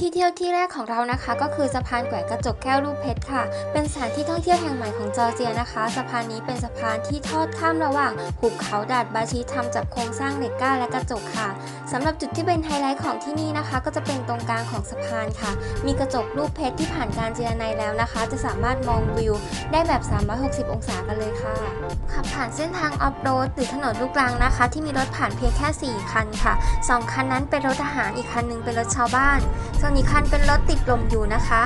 ที่เที่ยวที่แรกของเรานะคะ ก็คือสะพานแขวนกระจกแก้วรูปเพชรค่ะ เป็นสถานที่ท่องเที่ยวแห่งใหม่ของจอร์เจียนะคะ สะพานนี้เป็นสะพานที่ทอดข้ามระหว่างหุบเขาดาดบาชีทำจากโครงสร้างเหล็กก้าและกระจกค่ะสำหรับจุดที่เป็นไฮไลท์ของที่นี่นะคะ ก็จะเป็นตรงกลางของสะพานค่ะ มีกระจกรูปเพชรที่ผ่านการเจรไนแล้วนะคะ จะสามารถมองวิวได้แบบ 360 องศากันเลยค่ะขับผ่านเส้นทางออฟโรดหรือถนนลูกรังนะคะ ที่มีรถผ่านเพียงแค่ 4 คันค่ะ 2 คันนั้นเป็นรถทหารอีกคันหนึงเป็นรถชาวบ้านส่วนอีกคันเป็นรถติดลมอยู่นะคะ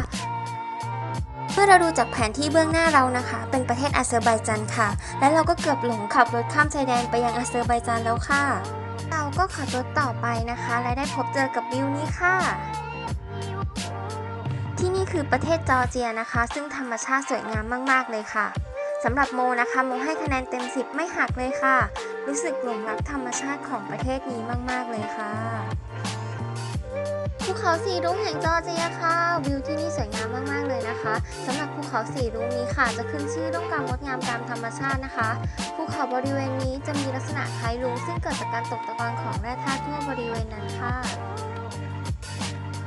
เมื่อเราดูจากแผนที่เบื้องหน้าเรานะคะ เป็นประเทศอาเซอร์ไบจันค่ะ และเราก็เกือบหลงขับรถข้ามชายแดนไปยังอาเซอร์ไบจันแล้วค่ะ เราก็ขับรถต่อไปนะคะ และได้พบเจอกับวิวนี้ค่ะ ที่นี่คือประเทศจอร์เจียนะคะ ซึ่งธรรมชาติสวยงามมาก ๆ เลยค่ะสำหรับโมนะคะโมให้คะแนนเต็ม 10 ไม่หักเลยค่ะ รู้สึกหลงรักธรรมชาติของประเทศนี้มาก ๆ เลยค่ะ ภูเขาสีรุ้งแห่งจอร์เจียค่ะ วิวที่นี่สวยงามมาก ๆ เลยนะคะสำหรับภูเขาสีรุ้งนี้ค่ะ จะขึ้นชื่อเรื่องความงดงามตามธรรมชาตินะคะ ภูเขาบริเวณนี้จะมีลักษณะคล้ายรุ้งซึ่งเกิดจากการตกตะกอนของแร่ธาตุทั่วบริเวณนั้นค่ะ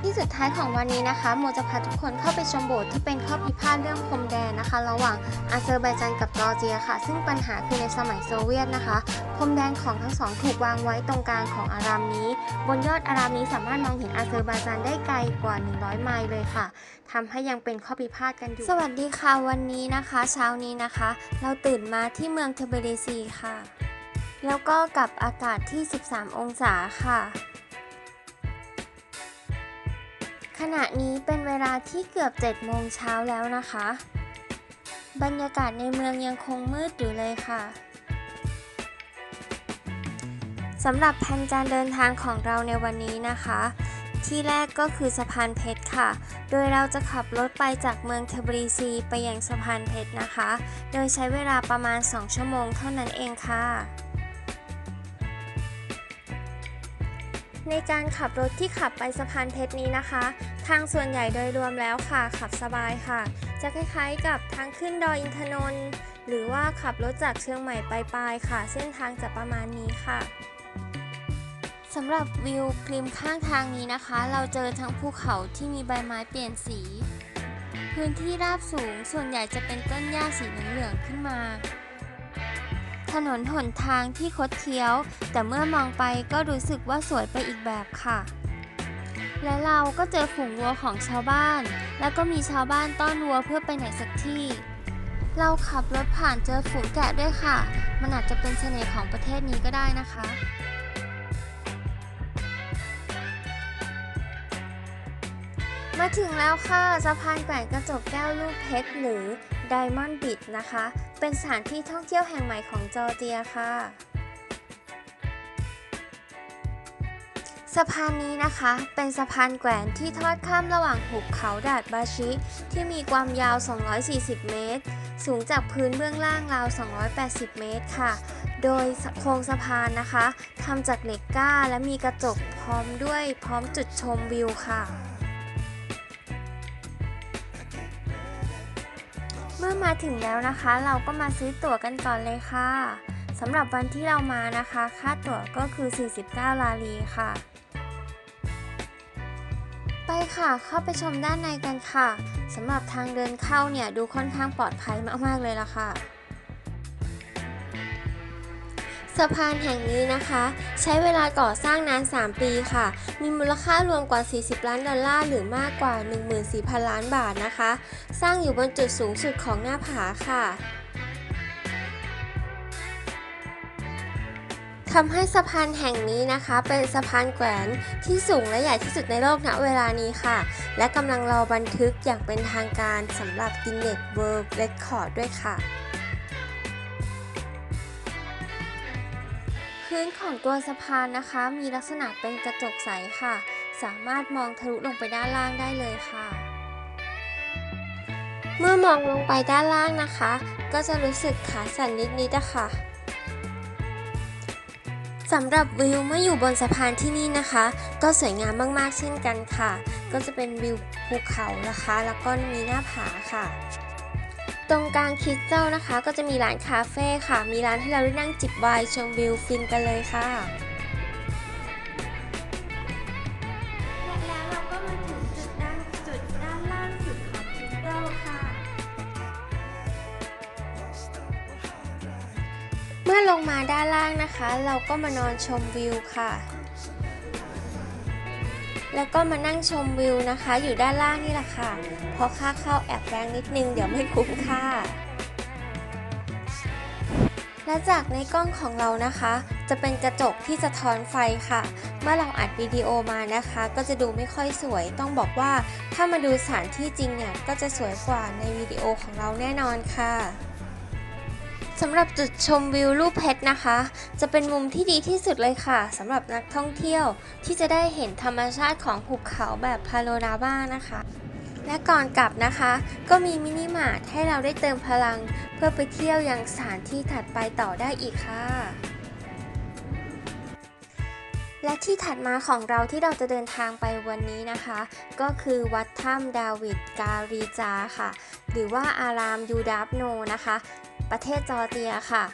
ที่สุดท้ายของวันนี้นะคะ โมจะพาทุกคนเข้าไปชมโบสถ์ที่เป็นข้อพิพาทเรื่องพรมแดนนะคะ ระหว่างอาเซอร์ไบจันกับจอร์เจียค่ะ ซึ่งปัญหาคือในสมัยโซเวียตนะคะ พรมแดนของทั้งสองถูกวางไว้ตรงกลางของอารามนี้ บนยอดอารามนี้สามารถมองเห็นอาเซอร์ไบจานได้ไกลกว่า 100 ไมล์เลยค่ะทำให้ยังเป็นข้อพิพาทกันอยู่ สวัสดีค่ะวันนี้นะคะ เช้านี้นะคะ เราตื่นมาที่เมืองเทเบเรซีค่ะ แล้วก็กับอากาศที่ 13 องศาค่ะ ขณะนี้เป็นเวลาที่เกือบ7โมงเช้าแล้วนะคะ บรรยากาศในเมืองยังคงมืดอยู่เลยค่ะสำหรับแผนการเดินทางของเราในวันนี้นะคะ ที่แรกก็คือสะพานเพชรค่ะ โดยเราจะขับรถไปจากเมืองเทบรีซีไปยังสะพานเพชรนะคะ โดยใช้เวลาประมาณ 2 ชั่วโมงเท่านั้นเองค่ะ ในการขับรถที่ขับไปสะพานเพชรนี้นะคะ ทางส่วนใหญ่โดยรวมแล้วค่ะ ขับสบายค่ะ จะคล้ายๆกับทางขึ้นดอยอินทนนท์หรือว่าขับรถจากเชียงใหม่ไปปลายค่ะ เส้นทางจะประมาณนี้ค่ะสำหรับวิวริมข้างทางนี้นะคะ เราเจอทั้งภูเขาที่มีใบไม้เปลี่ยนสี พื้นที่ราบสูงส่วนใหญ่จะเป็นต้นหญ้าสีเหลืองขึ้นมา ถนนหนทางที่คดเคี้ยว แต่เมื่อมองไปก็รู้สึกว่าสวยไปอีกแบบค่ะ และเราก็เจอฝูงวัวของชาวบ้าน แล้วก็มีชาวบ้านต้อนวัวเพื่อไปไหนสักที่ เราขับรถผ่านเจอฝูงแกะด้วยค่ะ มันอาจจะเป็นเสน่ห์ของประเทศนี้ก็ได้นะคะมาถึงแล้วค่ะสะพานแกว่งกระจกแก้วลูกเพชรหรือ Diamond Beach นะคะ เป็นสถานที่ท่องเที่ยวแห่งใหม่ของจอร์เจียค่ะ สะพานนี้นะคะ เป็นสะพานแกว่งที่ทอดข้ามระหว่างหุบเขาดาดบาชิ ที่มีความยาว 240 เมตร สูงจากพื้นเบื้องล่างราว 280 เมตรค่ะ โดยโครงสะพานนะคะทำจากเหล็กก้าและมีกระจกพร้อมด้วยพร้อมจุดชมวิวค่ะเมื่อมาถึงแล้วนะคะ เราก็มาซื้อตั๋วกันก่อนเลยค่ะสำหรับวันที่เรามานะคะ ค่าตั๋วก็คือ 49 ลาลีค่ะ ไปค่ะ เข้าไปชมด้านในกันค่ะสำหรับทางเดินเข้าเนี่ยดูค่อนข้างปลอดภัยมากๆเลยล่ะค่ะสะพานแห่งนี้นะคะ ใช้เวลาก่อสร้างนาน 3 ปีค่ะ มีมูลค่ารวมกว่า 40 ล้านดอลลาร์หรือมากกว่า 14,000 ล้านบาทนะคะ สร้างอยู่บนจุดสูงสุดของหน้าผาค่ะ ทำให้สะพานแห่งนี้นะคะ เป็นสะพานแขวนที่สูงและใหญ่ที่สุดในโลกณเวลานี้ค่ะ และกำลังรอบันทึกอย่างเป็นทางการสำหรับ Guinness World Record ด้วยค่ะ พื้นของตัวสะพานนะคะ มีลักษณะเป็นกระจกใสค่ะ สามารถมองทะลุลงไปด้านล่างได้เลยค่ะ เมื่อมองลงไปด้านล่างนะคะ ก็จะรู้สึกขาสั่นนิดๆนะคะ สำหรับวิวเมื่ออยู่บนสะพานที่นี่นะคะ ก็สวยงามมากๆเช่นกันค่ะ ก็จะเป็นวิวภูเขานะคะ แล้วก็มีหน้าผาค่ะ ตรงกลางคริสตัลนะคะ ก็จะมีร้านคาเฟ่ค่ะ มีร้านให้เราได้นั่งจิบไวน์ชมวิวฟินกันเลยค่ะ มาด้านล่างนะคะ เราก็มานอนชมวิวค่ะ แล้วก็มานั่งชมวิวนะคะ อยู่ด้านล่างนี่แหละค่ะ เพราะค่าเข้าแอบแรงนิดนึง เดี๋ยวไม่คุ้มค่า และจากในกล้องของเรานะคะ จะเป็นกระจกที่สะท้อนไฟค่ะ เมื่อเราอัดวิดีโอมานะคะ ก็จะดูไม่ค่อยสวย ต้องบอกว่าถ้ามาดูสถานที่จริงเนี่ย ก็จะสวยกว่าในวิดีโอของเราแน่นอนค่ะ สำหรับจุดชมวิวรูปเพชรนะคะ จะเป็นมุมที่ดีที่สุดเลยค่ะสำหรับนักท่องเที่ยวที่จะได้เห็นธรรมชาติของภูเขาแบบพาโนรามานะคะ และก่อนกลับนะคะ ก็มีมินิมาร์ทให้เราได้เติมพลัง เพื่อไปเที่ยวยังสถานที่ถัดไปต่อได้อีกค่ะ และที่ถัดมาของเราที่เราจะเดินทางไปวันนี้นะคะ ก็คือวัดถ้ำดาวิดการีจาค่ะ หรือว่าอารามยูดาฟโนนะคะ ประเทศจอร์เจียค่ะ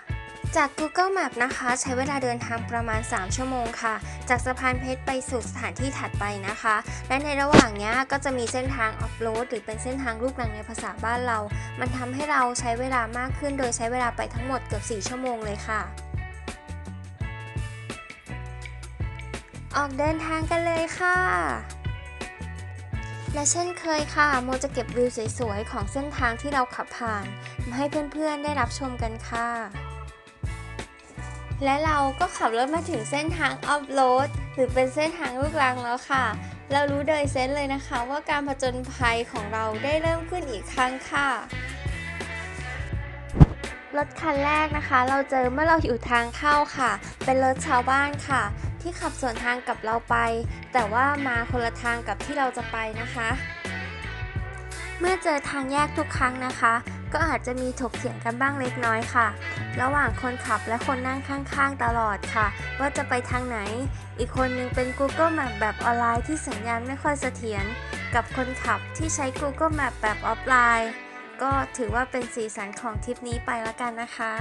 จาก Google Map นะคะ ใช้เวลาเดินทางประมาณ 3 ชั่วโมงค่ะ จากสะพานเพชรไปสู่สถานที่ถัดไปนะคะ และในระหว่างเนี้ยก็จะมีเส้นทางออฟโรดหรือเป็นเส้นทางลูกรังในภาษาบ้านเรา มันทำให้เราใช้เวลามากขึ้น โดยใช้เวลาไปทั้งหมดเกือบ 4 ชั่วโมงเลยค่ะออกเดินทางกันเลยค่ะ และเช่นเคยค่ะ โมจะเก็บวิวสวยๆ ของเส้นทางที่เราขับผ่าน มาให้เพื่อนๆ ได้รับชมกันค่ะ และเราก็ขับรถมาถึงเส้นทางออฟโรดหรือเป็นเส้นทางลูกรังแล้วค่ะ เรารู้โดยเซนเลยนะคะ ว่าการผจญภัยของเราได้เริ่มขึ้นอีกครั้งค่ะ รถคันแรกนะคะ เราเจอเมื่อเราอยู่ทางเข้าค่ะ เป็นรถชาวบ้านค่ะ ที่ขับสวนทางกับเราไป แต่ว่ามาคนละทางกับที่เราจะไปนะคะ เมื่อเจอทางแยกทุกครั้งนะคะ ก็อาจจะมีถกเถียงกันบ้างเล็กน้อยค่ะ ระหว่างคนขับและคนนั่งข้างๆตลอดค่ะ ว่าจะไปทางไหน อีกคนนึงเป็น Google Map แบบออนไลน์ที่สัญญาณไม่ค่อยเสถียรกับคนขับที่ใช้ Google Map แบบออฟไลน์ ก็ถือว่าเป็นสีสันของทริปนี้ไปแล้วกันนะคะ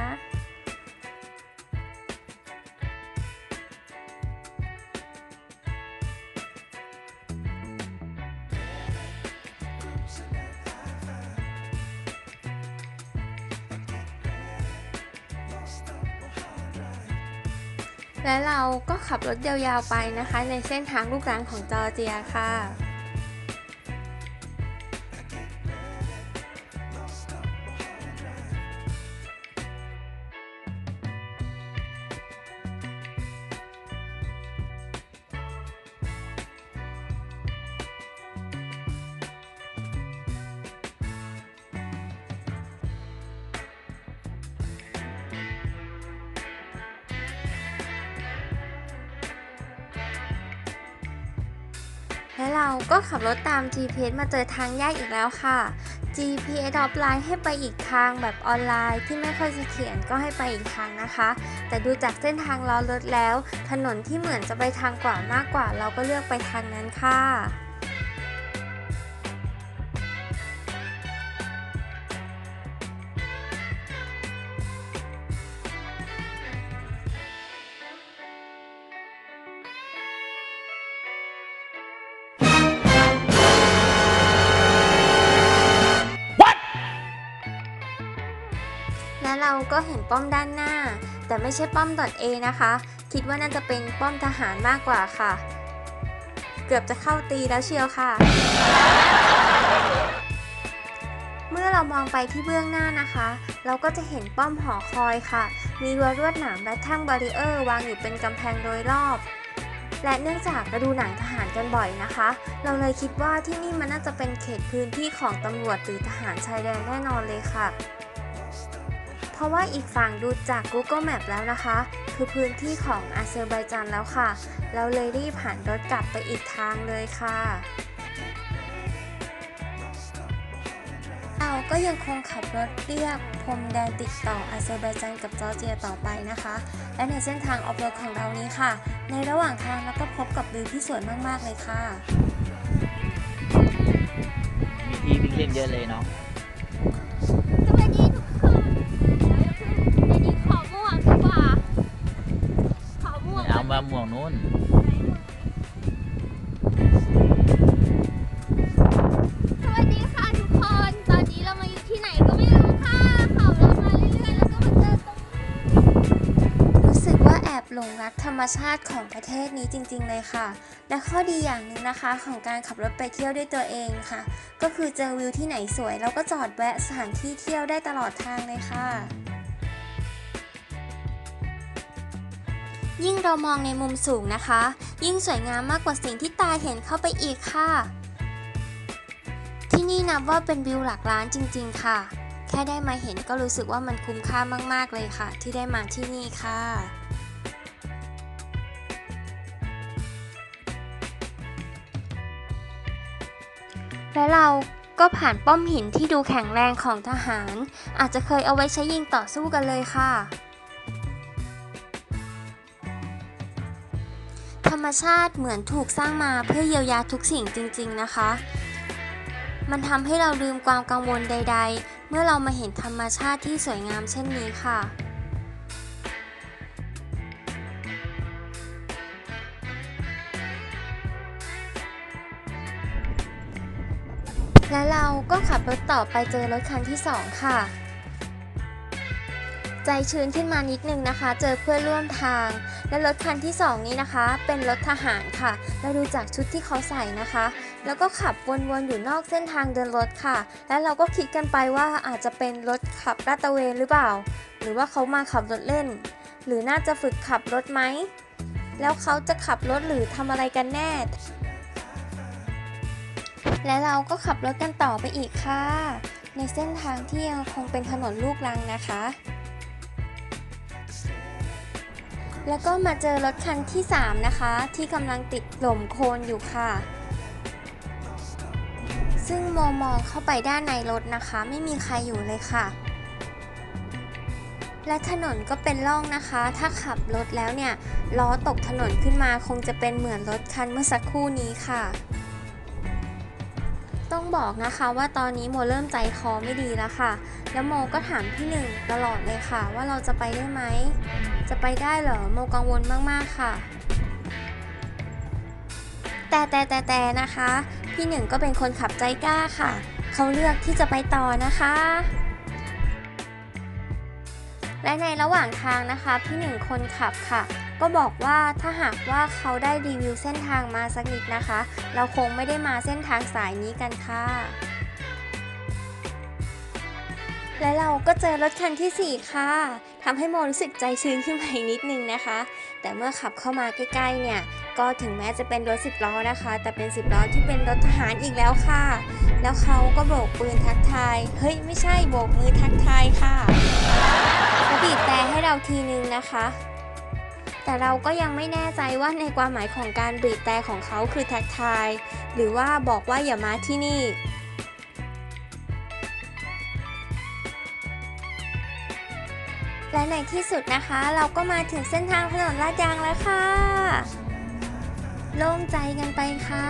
และเราก็ขับรถยาวๆไปนะคะ ในเส้นทางลูกรังของจอร์เจียค่ะ และเราก็ขับรถตาม GPS มาเจอทางแยกอีกแล้วค่ะ GPS ดรอปไลน์ให้ไปอีกทางแบบออนไลน์ที่ไม่ค่อยเสถียรก็ให้ไปอีกทางนะคะ แต่ดูจากเส้นทางล้อรถแล้ว ถนนที่เหมือนจะไปทางกว่ามากกว่า เราก็เลือกไปทางนั้นค่ะ ป้อมด้านหน้า แต่ไม่ใช่ป้อม .A นะคะ คิดว่าน่าจะเป็นป้อมทหารมากกว่าค่ะ เกือบจะเข้าตีแล้วเชียวค่ะ เมื่อเรามองไปที่เบื้องหน้านะคะ เราก็จะเห็นป้อมหอคอยค่ะ มีรั้วลวดหนามและแท่งบารีเออร์วางอยู่เป็นกำแพงโดยรอบและเนื่องจากเราดูหนังทหารกันบ่อยนะคะ เราเลยคิดว่าที่นี่มันน่าจะเป็นเขตพื้นที่ของตำรวจหรือทหารชายแดนแน่นอนเลยค่ะ เพราะว่าอีกฝั่งดูจาก Google Map แล้วนะคะ คือพื้นที่ของอาเซอร์ไบจานแล้วค่ะ เราเลยรีบหันรถกลับไปอีกทางเลยค่ะ เราก็ยังคงขับรถเรียบพรมแดนติดต่ออาเซอร์ไบจานกับจอร์เจียต่อไปนะคะ และในเส้นทางออฟโรดของเรานี้ค่ะ ในระหว่างทางเราก็พบกับวิวที่สวยมากๆเลยค่ะ มีที่วิ่งเล่นเยอะเลยเนาะ ม่วงเอามาหมวกนู้นสวัสดีค่ะทุกคน ตอนนี้เรามาอยู่ที่ไหนก็ไม่รู้ค่ะขับรถมาเรื่อยๆ แล้วก็มาเจอตรงนี้งรักธรรมชาติของประเทศนี้จริงๆเลยค่ะ และข้อดีอย่างหนึ่งนะคะของการขับรถไปเที่ยวด้วยตัวเองค่ะ ก็คือเจอวิวที่ไหนสวยเราก็จอดแวะสถานที่เที่ยวได้ตลอดทางเลยค่ะ ยิ่งเรามองในมุมสูงนะคะ ยิ่งสวยงามมากกว่าสิ่งที่ตาเห็นเข้าไปอีกค่ะ ที่นี่นับว่าเป็นวิวหลักล้านจริง ๆ ค่ะ แค่ได้มาเห็นก็รู้สึกว่ามันคุ้มค่ามากๆเลยค่ะ ที่ได้มาที่นี่ค่ะและเราก็ผ่านป้อมหินที่ดูแข็งแรงของทหาร อาจจะเคยเอาไว้ใช้ยิงต่อสู้กันเลยค่ะ มชาติเหมือนถูกสร้างมาเพื่อเยียวยาทุกสิ่งจริง ๆ นะคะ มันทำให้เราลืมความกังวลใด ๆ เมื่อเรามาเห็นธรรมชาติที่สวยงามเช่นนี้ค่ะและเราก็ขับรถต่อไปเจอรถคันที่ 2 ค่ะ ใจชื้นขึ้นมานิดนึงนะคะ เจอเพื่อนร่วมทาง และรถคันที่ 2 นี้นะคะ เป็นรถทหารค่ะ เราดูจากชุดที่เขาใส่นะคะ แล้วก็ขับวนๆอยู่นอกเส้นทางเดินรถค่ะ แล้วเราก็คิดกันไปว่าอาจจะเป็นรถขับลาดตระเวนหรือเปล่า หรือว่าเขามาขับรถเล่น หรือน่าจะฝึกขับรถไหมแล้วเขาจะขับรถหรือทำอะไรกันแน่ และเราก็ขับรถกันต่อไปอีกค่ะ ในเส้นทางที่ยังคงเป็นถนนลูกรังนะคะ แล้วก็มาเจอรถคันที่ 3 นะคะ ที่กำลังติดหล่มโคลนอยู่ค่ะ ซึ่งมองมองเข้าไปด้านในรถนะคะ ไม่มีใครอยู่เลยค่ะ และถนนก็เป็นร่องนะคะ ถ้าขับรถแล้วเนี่ยล้อตกถนนขึ้นมาคงจะเป็นเหมือนรถคันเมื่อสักครู่นี้ค่ะ ต้องบอกนะคะว่าตอนนี้โมเริ่มใจคอไม่ดีแล้วค่ะ แล้วโมก็ถามพี่หนึ่งตลอดเลยค่ะ ว่าเราจะไปได้ไหม จะไปได้เหรอ โมกังวลมากๆค่ะ แต่แต่แต่แต่นะคะ พี่หนึ่งก็เป็นคนขับใจกล้าค่ะ เขาเลือกที่จะไปต่อนะคะ และในระหว่างทางนะคะ พี่หนึ่งคนขับค่ะ ก็บอกว่าถ้าหากว่าเขาได้รีวิวเส้นทางมาสักนิดนะคะ เราคงไม่ได้มาเส้นทางสายนี้กันค่ะ และเราก็เจอรถคันทีสี่ 4 ค่ะทำให้โมรู้สึกใจชื้นขึ้นมาอีกนิดนึงนะคะ แต่เมื่อขับเข้ามาใกล้ๆเนี่ยก็ถึงแม้จะเป็นรถ10ล้อนะคะ แต่เป็น 10ล้อที่เป็นรถทหารอีกแล้วค่ะ แล้วเขาก็โบกปืนทักทาย เฮ้ยไม่ใช่โบกมือทักทายค่ะบีบแต่ให้เราทีนึงนะคะ แต่เราก็ยังไม่แน่ใจว่าในความหมายของการบีบแต่ของเขาคือทักทายหรือว่าบอกว่าอย่ามาที่นี่ และในที่สุดนะคะ เราก็มาถึงเส้นทางถนนลาดยางแล้วค่ะ โล่งใจกันไปค่ะ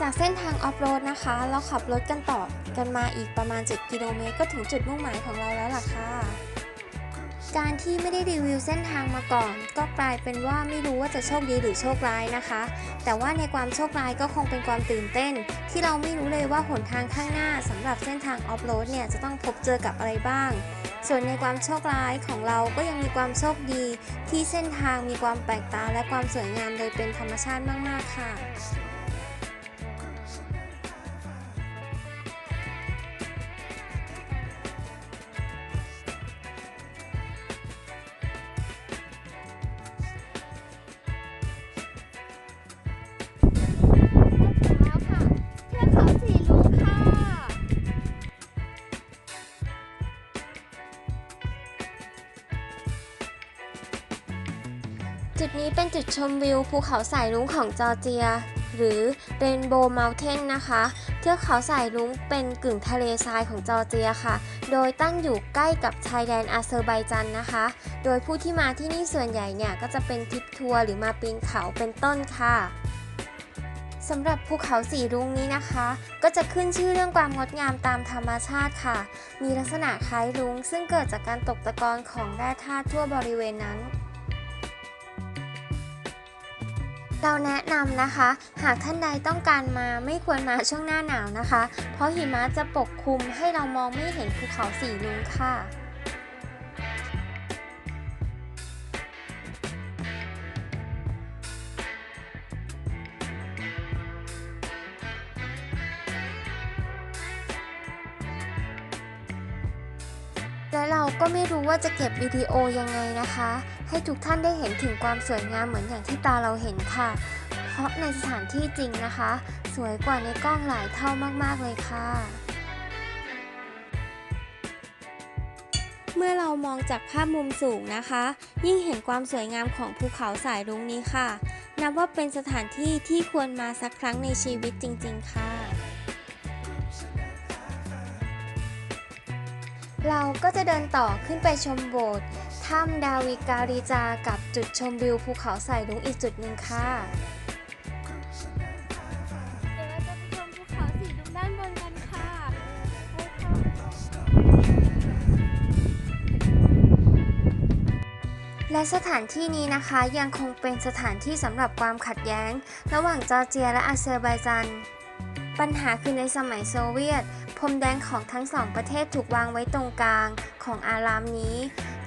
จากเส้นทางออฟโรดนะคะ เราขับรถกันต่อกันมาอีกประมาณ 7 กิโลเมตรก็ถึงจุดมุ่งหมายของเราแล้วล่ะค่ะ การที่ไม่ได้รีวิวเส้นทางมาก่อน ก็กลายเป็นว่าไม่รู้ว่าจะโชคดีหรือโชคร้ายนะคะ แต่ว่าในความโชคร้ายก็คงเป็นความตื่นเต้น ที่เราไม่รู้เลยว่าหนทางข้างหน้าสำหรับเส้นทางออฟโรดเนี่ยจะต้องพบเจอกับอะไรบ้าง ส่วนในความโชคร้ายของเราก็ยังมีความโชคดี ที่เส้นทางมีความแปลกตาและความสวยงามโดยเป็นธรรมชาติมาก ๆ ค่ะ จุดนี้เป็นจุดชมวิวภูเขาสายรุ้งของจอร์เจีย หรือ Rainbow Mountain นะคะ เทือกเขาสายรุ้งเป็นกึ่งทะเลทรายของจอร์เจียค่ะ โดยตั้งอยู่ใกล้กับชายแดนอาเซอร์ไบจันนะคะ โดยผู้ที่มาที่นี่ส่วนใหญ่เนี่ยก็จะเป็นทริปทัวร์หรือมาปีนเขาเป็นต้นค่ะสำหรับภูเขาสีรุ้งนี้นะคะ ก็จะขึ้นชื่อเรื่องความงดงามตามธรรมชาติค่ะ มีลักษณะคล้ายรุ้งซึ่งเกิดจากการตกตะกอนของแร่ธาตุทั่วบริเวณนั้น เราแนะนำนะคะ หากท่านใดต้องการมาไม่ควรมาช่วงหน้าหนาวนะคะ เพราะหิมะจะปกคลุมให้เรามองไม่เห็นภูเขาสีนุ้งค่ะและเราก็ไม่รู้ว่าจะเก็บวิดีโอยังไงนะคะ ให้ทุกท่านได้เห็นถึงความสวยงามเหมือนอย่างที่ตาเราเห็นค่ะ เพราะในสถานที่จริงนะคะ สวยกว่าในกล้องหลายเท่ามากๆเลยค่ะ เมื่อเรามองจากภาพมุมสูงนะคะ ยิ่งเห็นความสวยงามของภูเขาสายรุ้งนี้ค่ะ นับว่าเป็นสถานที่ที่ควรมาสักครั้งในชีวิตจริง ๆ ค่ะเราก็จะเดินต่อขึ้นไปชมโบสถ์ ถ้ำดาวิการีจากับจุดชมวิวภูเขาสายลุงอีกจุดหนึ่งค่ะเดี๋ยวเราจะไปชมภูเขาสีดุด้านบนกันค่ะและสถานที่นี้นะคะยังคงเป็นสถานที่สำหรับความขัดแย้ง ระหว่างจอร์เจียและอาเซอร์ไบจานปัญหาคือในสมัยโซเวียต พรมแดนของทั้งสองประเทศถูกวางไว้ตรงกลางของอารามนี้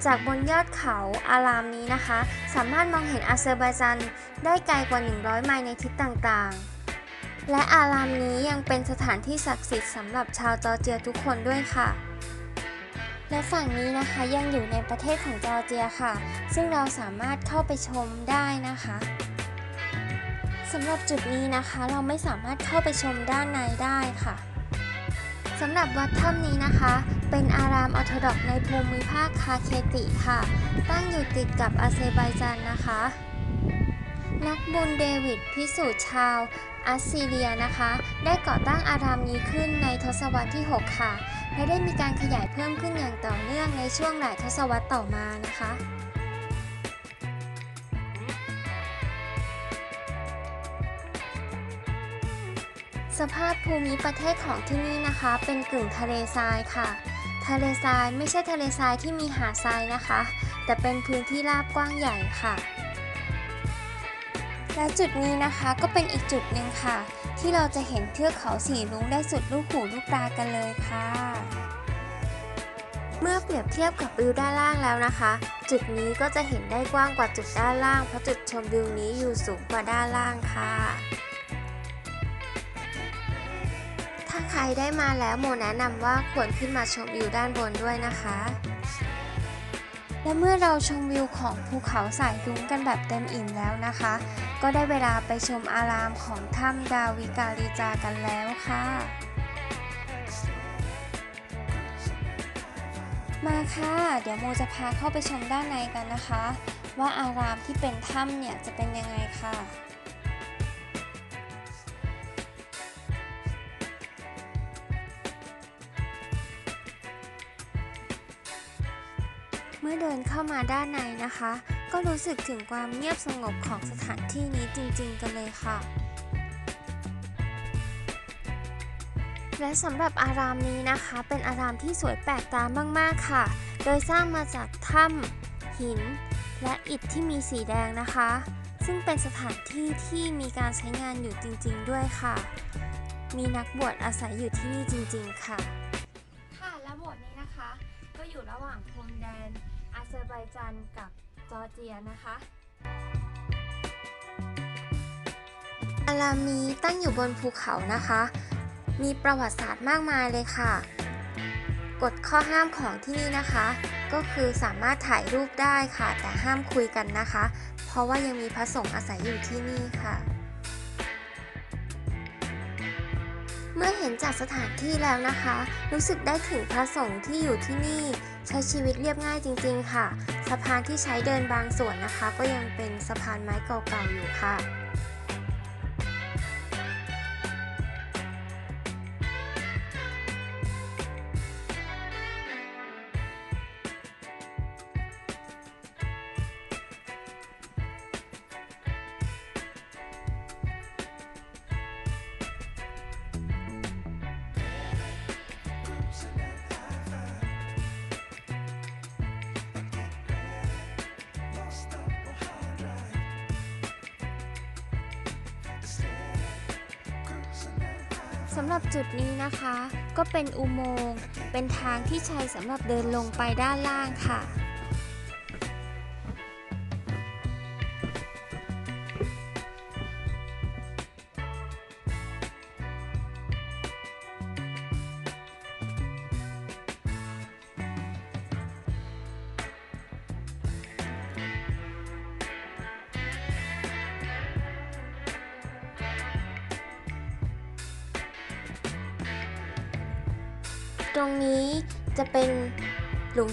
จากบนยอดเขาอารามนี้นะคะ สามารถมองเห็นอาเซอร์ไบจานได้ไกลกว่า 100 ไมล์ในทิศต่างๆ และอารามนี้ยังเป็นสถานที่ศักดิ์สิทธิ์สำหรับชาวจอร์เจียทุกคนด้วยค่ะ และฝั่งนี้นะคะยังอยู่ในประเทศของจอร์เจียค่ะ ซึ่งเราสามารถเข้าไปชมได้นะคะสำหรับจุดนี้นะคะเราไม่สามารถเข้าไปชมด้านในได้ค่ะ สำหรับวัดถ้ำนี้นะคะ เป็นอารามออร์โธดอกซ์ในภูมิภาคคาเคติค่ะ ตั้งอยู่ติดกับอาเซอร์ไบจานนะคะ นักบุญเดวิดพิสูจน์ชาวอัสซีเรียนะคะ ได้ก่อตั้งอารามนี้ขึ้นในทศวรรษที่ 6 ค่ะ และได้มีการขยายเพิ่มขึ้นอย่างต่อเนื่องในช่วงหลายทศวรรษต่อมานะคะ สภาพภูมิประเทศของที่นี่นะคะ เป็นกึ่งทะเลทรายค่ะ ทะเลทรายไม่ใช่ทะเลทรายที่มีหาดทรายนะคะ แต่เป็นพื้นที่ราบกว้างใหญ่ค่ะ และจุดนี้นะคะก็เป็นอีกจุดหนึ่งค่ะ ที่เราจะเห็นเทือกเขาสีรุ้งได้สุดลูกหูลูกตากันเลยค่ะ เมื่อเปรียบเทียบกับวิวด้านล่างแล้วนะคะ จุดนี้ก็จะเห็นได้กว้างกว่าจุดด้านล่างเพราะจุดชมวิวนี้อยู่สูงกว่าด้านล่างค่ะ รได้มาแล้วโมแนะนำว่าควรขึ้นมาชมวิวด้านบนด้วยนะคะ และเมื่อเราชมวิวของภูเขาสายรุ้งกันแบบเต็มอิ่มแล้วนะคะ ก็ได้เวลาไปชมอารามของถ้ำดาวิการีจากันแล้วค่ะ มาค่ะ เดี๋ยวโมจะพาเข้าไปชมด้านในกันนะคะ ว่าอารามที่เป็นถ้ำเนี่ยจะเป็นยังไงค่ะ เมื่อเดินเข้ามาด้านในนะคะ ก็รู้สึกถึงความเงียบสงบของสถานที่นี้จริงๆ กันเลยค่ะ และสำหรับอารามนี้นะคะ เป็นอารามที่สวยแปลกตามากๆค่ะ โดยสร้างมาจากถ้ำหิน และอิฐที่มีสีแดงนะคะ ซึ่งเป็นสถานที่ที่มีการใช้งานอยู่จริงๆ ด้วยค่ะ มีนักบวชอาศัยอยู่ที่นี่จริง ๆ ค่ะ เซอร์ไบจานกับจอร์เจียนะคะอารามีตั้งอยู่บนภูเขานะคะ มีประวัติศาสตร์มากมายเลยค่ะ กฎข้อห้ามของที่นี่นะคะ ก็คือสามารถถ่ายรูปได้ค่ะ แต่ห้ามคุยกันนะคะ เพราะว่ายังมีพระสงฆ์อาศัยอยู่ที่นี่ค่ะ เมื่อเห็นจากสถานที่แล้วนะคะ รู้สึกได้ถึงพระสงฆ์ที่อยู่ที่นี่ ใช้ชีวิตเรียบง่ายจริง ๆ ค่ะ สะพานที่ใช้เดินบางส่วนนะคะ ก็ยังเป็นสะพานไม้เก่าๆอยู่ค่ะ สำหรับจุดนี้นะคะ ก็เป็นอุโมงค์เป็นทางที่ใช้สำหรับเดินลงไปด้านล่างค่ะ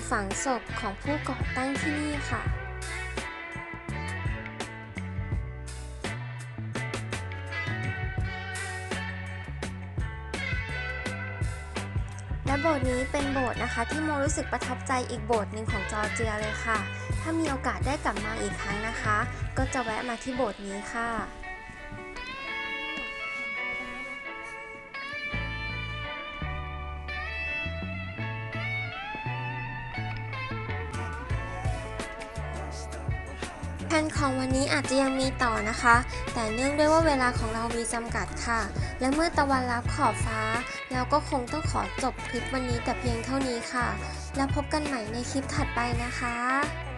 ฝังศพของผู้ก่อตั้งที่นี่ค่ะ และโบสถ์นี้เป็นโบสถ์นะคะ ที่โมรู้สึกประทับใจอีกโบสถ์หนึ่งของจอร์เจียเลยค่ะ ถ้ามีโอกาสได้กลับมาอีกครั้งนะคะ ก็จะแวะมาที่โบสถ์นี้ค่ะ ของวันนี้อาจจะยังมีต่อนะคะ แต่เนื่องด้วยว่าเวลาของเรามีจำกัดค่ะ และเมื่อตะวันรับขอบฟ้า เราก็คงต้องขอจบคลิปวันนี้แต่เพียงเท่านี้ค่ะ แล้วพบกันใหม่ในคลิปถัดไปนะคะ